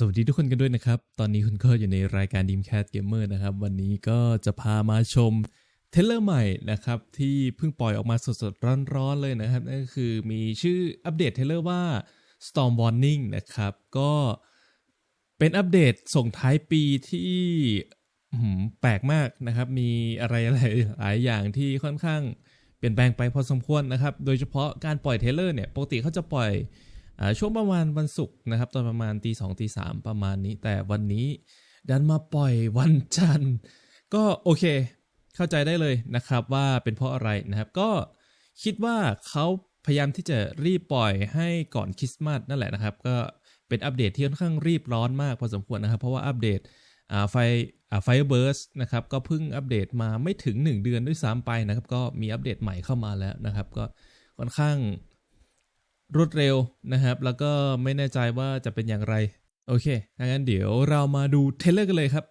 สวัสดีทุกคนกันด้วยนะครับ ตอนนี้คุณก็อยู่ในรายการ Dreamcast Gamer นะครับ วันนี้ก็จะพามาชมเทเลอร์ใหม่นะครับ ที่เพิ่งปล่อยออกมาสดๆ ร้อนๆ เลยนะครับ นั่นก็คือมีชื่ออัปเดตเทเลอร์ว่า Storm Warning นะครับ ก็เป็นอัปเดตส่งท้ายปีที่แปลกมากนะครับ มีอะไรหลายอย่างที่ค่อนข้างเปลี่ยนแปลงไปพอสมควรนะครับ โดยเฉพาะการปล่อยเทเลอร์เนี่ย ปกติเขาจะปล่อย ช่วงประมาณวันศุกร์นะครับ ตอนประมาณตีสองตีสามประมาณนี้ แต่วันนี้ดันมาปล่อยวันจันทร์ ก็โอเค เข้าใจได้เลยนะครับว่าเป็นเพราะอะไรนะครับ ก็คิดว่าเขาพยายามที่จะรีบปล่อยให้ก่อนคริสต์มาสนั่นแหละนะครับ ก็เป็นอัปเดตที่ค่อนข้างรีบร้อนมากพอสมควรนะครับ เพราะว่าอัปเดตไฟไฟเบิร์สนะครับ ก็เพิ่งอัปเดตมาไม่ถึง 1 เดือนด้วยซ้ำไปนะครับ ก็มีอัปเดตใหม่เข้ามาแล้วนะครับ ก็ค่อนข้าง รวดเร็วนะครับ แล้วก็ไม่แน่ใจว่าจะเป็นอย่างไร โอเคงั้นเดี๋ยวเรามาดูเทเลอร์กันเลยครับ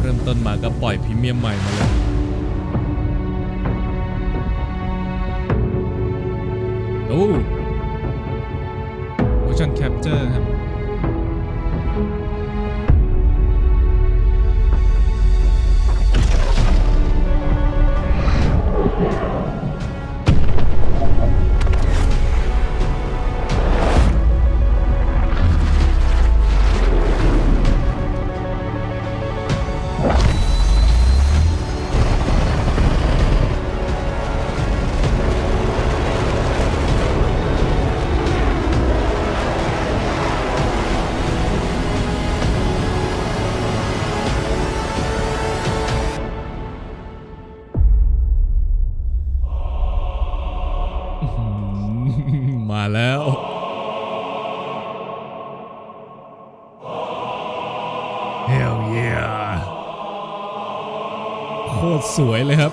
เริ่มต้นมาก็ปล่อยพรีเมียมใหม่มาเลยโอ้ capture ครับ yeah โคตรสวยเลยครับ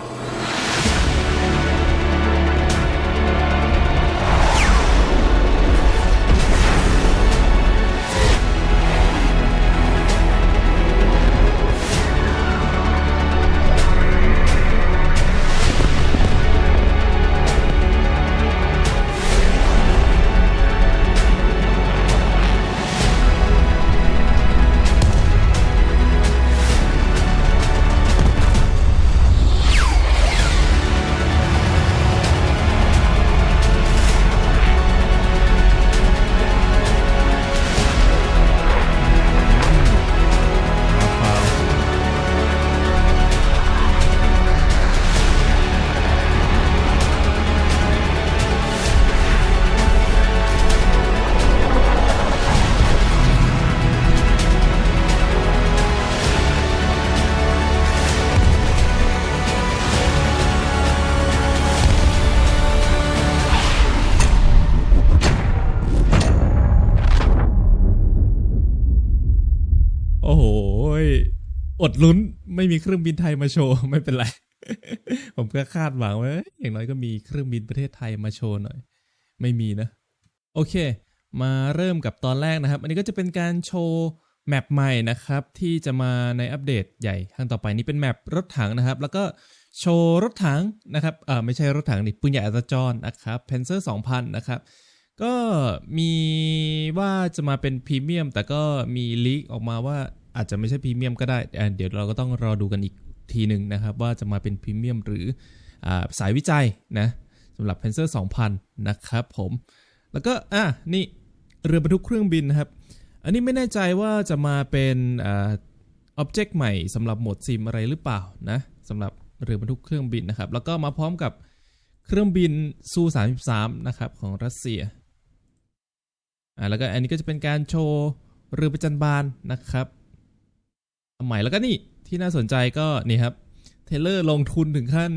อดลุ้นไม่มีเครื่องบินไทยมาโชว์ ไม่เป็นไร ผมก็คาดหวังไว้อย่างน้อยก็มีเครื่องบินประเทศไทยมาโชว์หน่อย ไม่มีนะ โอเค มาเริ่มกับตอนแรกนะครับ อันนี้ก็จะเป็นการโชว์แมปใหม่นะครับ ที่จะมาในอัปเดตใหญ่ครั้งต่อไปนี้เป็นแมปรถถังนะครับ แล้วก็โชว์รถถังนะครับเออไม่ใช่รถถังนี่ปืนใหญ่อัตจรนะครับเพนเซอร์2000 นะครับ ก็มีว่าจะมาเป็นพรีเมียม แต่ก็มีลีกออกมาว่า อาจจะไม่ใช่พรีเมียมก็ได้ เดี๋ยวเราก็ต้องรอดูกันอีกทีหนึ่งนะครับ ว่าจะมาเป็นพรีเมียมหรืออสายวิจัยนะสำหรับ p a n z e r 2000 นะครับผม แล้วก็อะนี่เรือบรรทุกเครื่องบินนะครับ อันนี้ไม่แน่ใจว่าจะมาเป็นอ่าอ็อบเจกต์ใหม่สำหรับโหมดซิมอะไรหรือเปล่านะสำหรับเรือบรรทุกเครื่องบินนะครับ แล้วก็มาพร้อมกับเครื่องบินซู33นะครับของรัสเซียอ่าแล้วก็อันนี้ก็จะเป็นการโชว์เรือประจันบานนะครับ อันใหม่แล้วก็นี่ที่น่าสนใจก็นี่ครับเทเลอร์ลงทุนถึงขั้น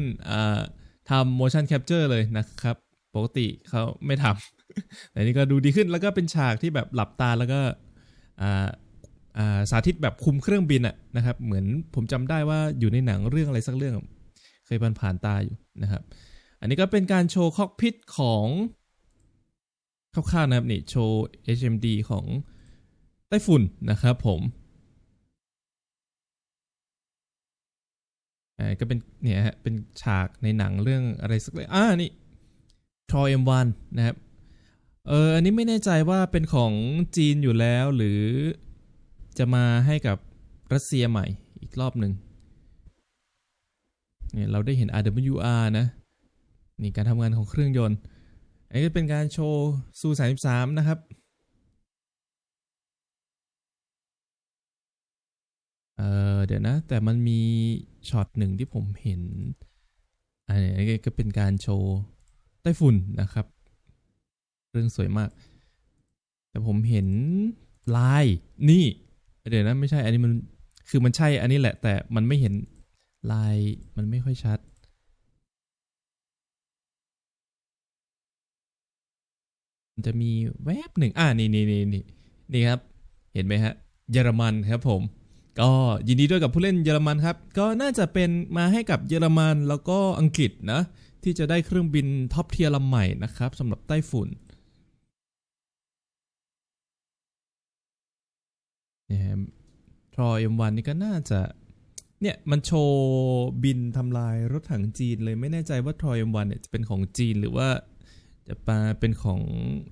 ทำ motion capture เลยนะครับ ปกติเขาไม่ทำแต่นี่ก็ดูดีขึ้นแล้วก็เป็นฉากที่แบบหลับตาแล้วก็สาธิตแบบคุมเครื่องบินอะนะครับ เหมือนผมจำได้ว่าอยู่ในหนังเรื่องอะไรสักเรื่อง เคยผ่านผ่านตาอยู่นะครับ อันนี้ก็เป็นการโชว์คอกพิทของคร่าวๆนะครับนี่โชว์ HMD ของไต้ฝุ่นนะครับผม อ่า ก็เป็นเนี่ยฮะเป็นฉากในหนังเรื่องอะไรสักเลยอ่านี่ Troy M1 นะครับเอออันนี้ไม่แน่ใจว่าเป็นของจีนอยู่แล้วหรือจะมาให้กับรัสเซียใหม่อีกรอบหนึ่งเนี่ยเราได้เห็น RWR นะ นี่การทำงานของเครื่องยนต์ อันนี้เป็นการโชว์ซู33 นะครับ เออเดี๋ยวนะ แต่มันมีช็อตหนึ่งที่ผมเห็น อันนี้ก็เป็นการโชว์ไต้ฝุ่นนะครับ เรื่องสวยมาก แต่ผมเห็นลายนี่เดี๋ยวนะไม่ใช่ อันนี้มันคือมันใช่อันนี้แหละ แต่มันไม่เห็นลายมันไม่ค่อยชัด จะมีแวบหนึ่งอ่านี่นี่นี่นี่นี่ครับ เห็นไหมฮะ เยอรมันครับผม ก็ยินดีด้วยกับผู้เล่นเยอรมันครับ ก็น่าจะเป็นมาให้กับเยอรมันแล้วก็อังกฤษนะ ที่จะได้เครื่องบินท็อปเทียร์ลำใหม่นะครับสำหรับไต้ฝุ่นเนี่ยทรอยเอ็มวันนี่ก็น่าจะ เนี่ย มันโชว์บินทำลายรถถังจีนเลยไม่แน่ใจว่าทรอยเอ็มวันเนี่ยจะเป็นของจีนหรือว่าจะมาเป็นของ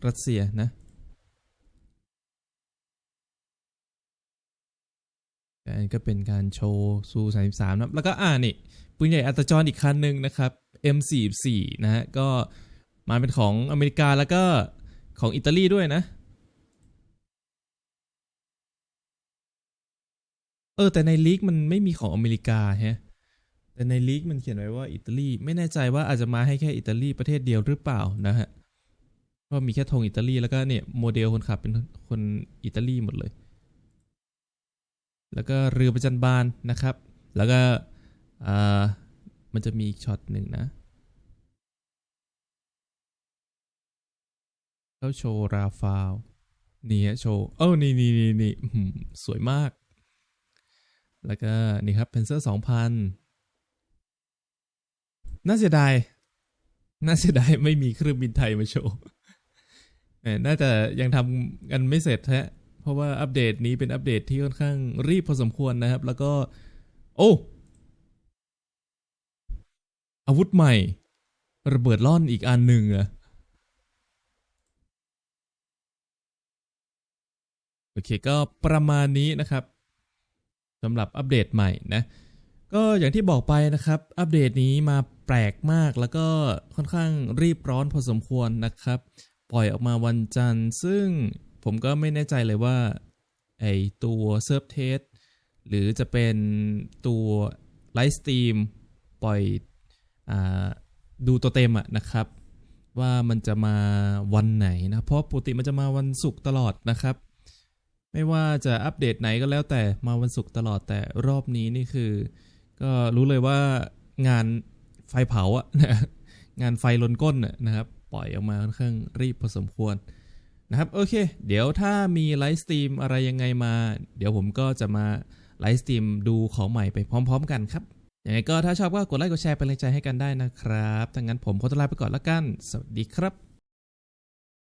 รัสเซียนะ อันก็เป็นการโชว์ซู33นะครับแล้วก็อ่านี่ปืนใหญ่อัตจรอีกคันหนึ่งนะครับ M44 นะฮะก็มาเป็นของอเมริกาแล้วก็ของอิตาลีด้วยนะ เออ แต่ในลีกมันไม่มีของอเมริกาฮะแต่ในลีกมันเขียนไว้ว่าอิตาลีไม่แน่ใจว่าอาจจะมาให้แค่อิตาลีประเทศเดียวหรือเปล่านะฮะเพราะมีแค่ธงอิตาลีแล้วก็เนี่ยโมเดลคนขับเป็นคนอิตาลีหมดเลย แล้วก็เรือประจันบานนะครับ แล้วก็มันจะมีอีกช็อตหนึ่งนะเขาโชว์ราฟาวนี่ฮะโชว์เออนี่นี่นี่นี่สวยมาก แล้วก็นี่ครับเพนเซอร์สองพันน่าเสียดาย น่าเสียดายไม่มีเครื่องบินไทยมาโชว์น่าจะยังทำกันไม่เสร็จฮะ เพราะว่าอัปเดตนี้เป็นอัปเดตที่ค่อนข้างรีบพอสมควรนะครับ แล้วก็ โอ้อาวุธใหม่ ระเบิดล่อนอีกอันหนึ่งอะโอเคก็ประมาณนี้นะครับสำหรับอัปเดตใหม่นะ ก็อย่างที่บอกไปนะครับ อัปเดตนี้มาแปลกมากแล้วก็ค่อนข้างรีบร้อนพอสมควรนะครับ ปล่อยออกมาวันจันทร์ซึ่ง ผมก็ไม่แน่ใจเลยว่าไอตัวเซิร์ฟเทสหรือจะเป็นตัวไลฟ์สตรีมปล่อยอดูตัวเต็มอะนะครับ ว่ามันจะมาวันไหนนะ เพราะปกติมันจะมาวันศุกร์ตลอดนะครับ ไม่ว่าจะอัปเดตไหนก็แล้วแต่มาวันศุกร์ตลอดแต่รอบนี้นี่คือ ก็รู้เลยว่างานไฟเผาอะนะงานไฟลนก้นนะครับ ปล่อยออกมาค่อนข้างรีบพอสมควร นะครับโอเค เดี๋ยวถ้ามีไลฟ์สตรีมอะไรยังไงมา เดี๋ยวผมก็จะมาไลฟ์สตรีมดูของใหม่ไปพร้อม ๆ กันครับยังไงก็ถ้าชอบก็กดไลค์กดแชร์เป็นแรงใจให้กันได้นะครับถ้างั้นผมขอตัวลาไปก่อนละกัน สวัสดีครับ